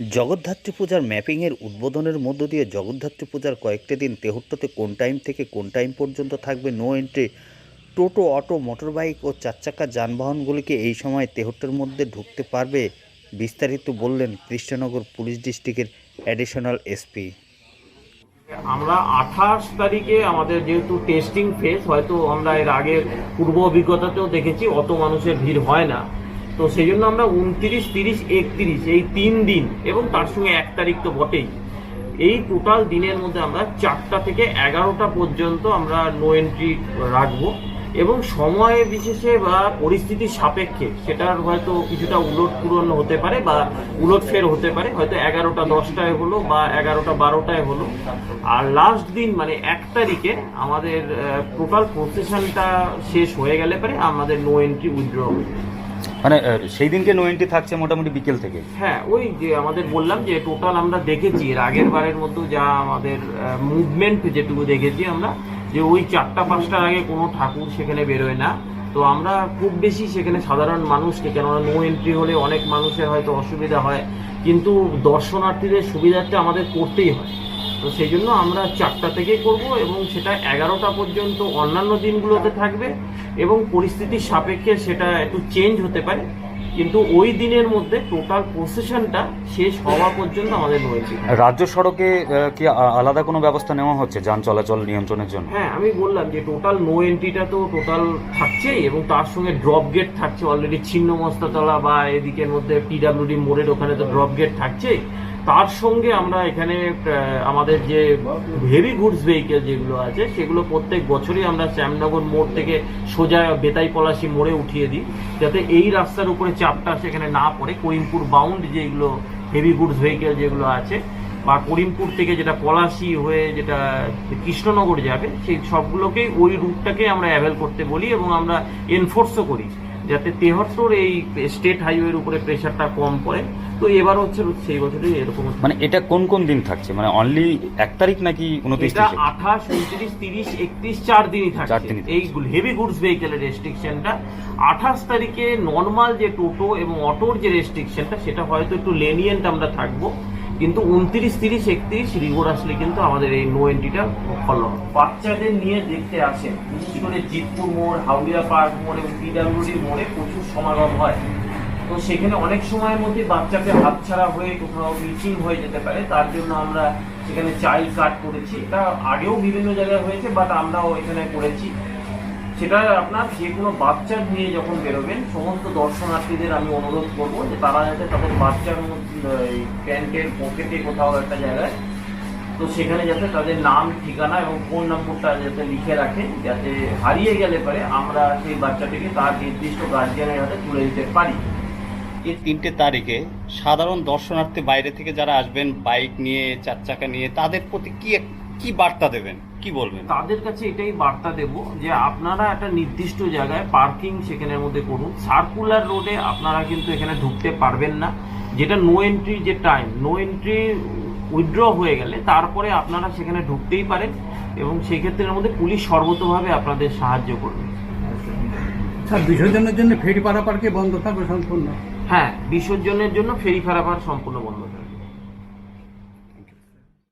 জগদ্ধাত্রী পূজার ম্যাপিংয়ের উদ্বোধনের মধ্য দিয়ে জগদ্ধাত্রী পূজার কয়েকটি দিন তেহট্টতে কোন টাইম থেকে কোন টাইম পর্যন্ত থাকবে? নো এন্ট্রি টোটো, অটো, মোটরবাইক ও চারচাকা যানবাহনগুলিকে এই সময় তেহট্টের মধ্যে ঢুকতে পারবে, বিস্তারিত বললেন কৃষ্ণনগর পুলিশ ডিস্ট্রিক্টের অ্যাডিশনাল এসপি আমরা আঠাশ তারিখে আমাদের যেহেতু টেস্টিং ফেজ হয়তো আমরা এর আগের পূর্ব অভিজ্ঞতাতেও দেখেছি, অত মানুষের ভিড় হয় না। তো সেই জন্য আমরা উনত্রিশ, তিরিশ, একত্রিশ, এই তিন দিন এবং তার সঙ্গে এক তারিখ তো বটেই। এই টোটাল দিনের মধ্যে আমরা চারটা থেকে এগারোটা পর্যন্ত আমরা নো এন্ট্রি রাখব এবং সময় বিশেষে বা পরিস্থিতির সাপেক্ষে সেটার হয়তো কিছুটা উলট পূরণ হতে পারে বা উলট ফের হতে পারে, হয়তো এগারোটা দশটায় হলো বা এগারোটা বারোটায় হলো। আর লাস্ট দিন মানে এক তারিখে আমাদের টোটাল প্রসেশনটা শেষ হয়ে গেলে পরে আমাদের নো এন্ট্রি উইথড্র হবে। মানে সেই দিনকে নো এন্ট্রি থাকছে মোটামুটি বিকেল থেকে। হ্যাঁ ওই যে আমাদের বললাম যে টোটাল আমরা দেখেছি, এর আগের বারের মতো যা আমাদের মুভমেন্ট যেটুকু দেখেছি আমরা, যে ওই চারটা পাঁচটার আগে কোনো ঠাকুর সেখানে বেরোয় না। তো আমরা খুব বেশি সেখানে সাধারণ মানুষকে, কেননা নো এন্ট্রি হলে অনেক মানুষের হয়তো অসুবিধা হয়, কিন্তু দর্শনার্থীদের সুবিধার্থে আমাদের করতেই হয়। তো সেই জন্য আমরা চারটা থেকে করব এবং সেটা এগারোটা পর্যন্ত অন্যান্য দিনগুলোতে থাকবে এবং পরিস্থিতির সাপেক্ষে সেটা একটু চেঞ্জ হতে পারে। কিন্তু ওই দিনের মধ্যে টোটাল প্রসেশনটা শেষ হওয়া পর্যন্ত আমাদের রয়েছে। রাজ্য সড়কে কি আলাদা কোনো ব্যবস্থা নেওয়া হচ্ছে যান চলাচল নিয়ন্ত্রণের জন্য? হ্যাঁ আমি বললাম যে টোটাল নো এন্ট্রিটা তো টোটাল থাকছেই এবং তার সঙ্গে ড্রপ গেট থাকছে অলরেডি ছিন্ন মস্তাতলা বা এদিকের মধ্যে পিডাব্লিউডি মোড়ের ওখানে তো ড্রপ গেট থাকছেই। তার সঙ্গে আমরা এখানে আমাদের যে হেভি গুডস ভেহিকেল যেগুলো আছে, সেগুলো প্রত্যেক বছরই আমরা শ্যামনগর মোড় থেকে সোজা বেতাই পলাশি মোড়ে উঠিয়ে দিই, যাতে এই রাস্তার উপরে চাপটা সেখানে না পড়ে। করিমপুর বাউন্ড যেগুলো হেভি গুডস ভেহিকেল যেগুলো আছে, বা করিমপুর থেকে যেটা পলাশি হয়ে যেটা কৃষ্ণনগর যাবে, সেই সবগুলোকেই ওই রুটটাকে আমরা অ্যাভেল করতে বলি এবং আমরা এনফোর্সও করি। যাতে তেহট্টর এই স্টেট হাইওয়ের উপরে প্রেশারটা কম পড়ে। তো এবার হচ্ছে সেই বছরই এরকম মানে এটা কোন কোন দিন থাকছে? মানে অনলি এক তারিখ নাকি উনত্রিশ এটা আঠাশ উনত্রিশ তিরিশ একত্রিশ চার দিনই চার দিনই থাকছে। এই হেভি গুডস ভেহিকেলের রেস্ট্রিকশনটা আঠাশ তারিখে নর্মাল যে টোটো এবং অটোর যে রেস্ট্রিকশনটা সেটা হয়তো একটু লেনিয়েন্ট আমরা থাকব। কিন্তু উনত্রিশ, তিরিশ, একত্রিশ রিগোরাসলি কিন্তু আমাদের এই নো এন্ট্রিটা ফলো বাচ্চাদের নিয়ে দেখতে আসেন, বিশেষ করে জিতপুর মোড় হাউলিয়া পার্ক মোড় এবং পিডাব্লিউডি মোড়ে প্রচুর সমাগম হয়। তো সেখানে অনেক সময়ের মধ্যে বাচ্চাকে হাতছাড়া হয়ে কোথাও মিসিং হয়ে যেতে পারে, তার জন্য আমরা সেখানে চাইল্ড কার্ড করেছি। এটা আগেও বিভিন্ন জায়গায় হয়েছে বাট আমরাও এখানে করেছি। সেটা আপনার যে কোনো বাচ্চা নিয়ে যখন বেরোবেন, সমস্ত দর্শনার্থীদের আমি অনুরোধ করব যে তারা যাতে তাদের বাচ্চার প্যান্টের পকেটে কোথাও একটা জায়গায়, তো সেখানে যাতে তাদের নাম, ঠিকানা এবং ফোন নম্বরটা যাতে লিখে রাখে, যাতে হারিয়ে গেলে পরে আমরা সেই বাচ্চাটিকে তার নির্দিষ্ট গার্জিয়ানের হাতে তুলে দিতে পারি। এই তিনটে তারিখে সাধারণ দর্শনার্থী বাইরে থেকে যারা আসবেন, বাইক নিয়ে, চার চাকা নিয়ে, তাদের প্রতি কি কি বার্তা দেবেন? কি বলবেন? তাদের কাছে এটাই বার্তা দেব যে আপনারা একটা নির্দিষ্ট জায়গায় পার্কিং সেখানের মধ্যে করুন। সার্কুলার রোডে আপনারা কিন্তু এখানে ঢুকতে পারবেন না। যেটা নো এন্ট্রি যে টাইম নো এন্ট্রি উইথড্র হয়ে গেলে তারপরে আপনারা সেখানে ঢুকতেই পারেন এবং সেই ক্ষেত্রের মধ্যে পুলিশ সর্বতভাবে আপনাদের সাহায্য করবে। স্যার বিসর্জনের জন্য ফেরি পারাপারকে বন্ধ থাকবে সম্পূর্ণ? হ্যাঁ বিসর্জনের জন্য ফেরি ফেরাবার সম্পূর্ণ বন্ধ থাকবে।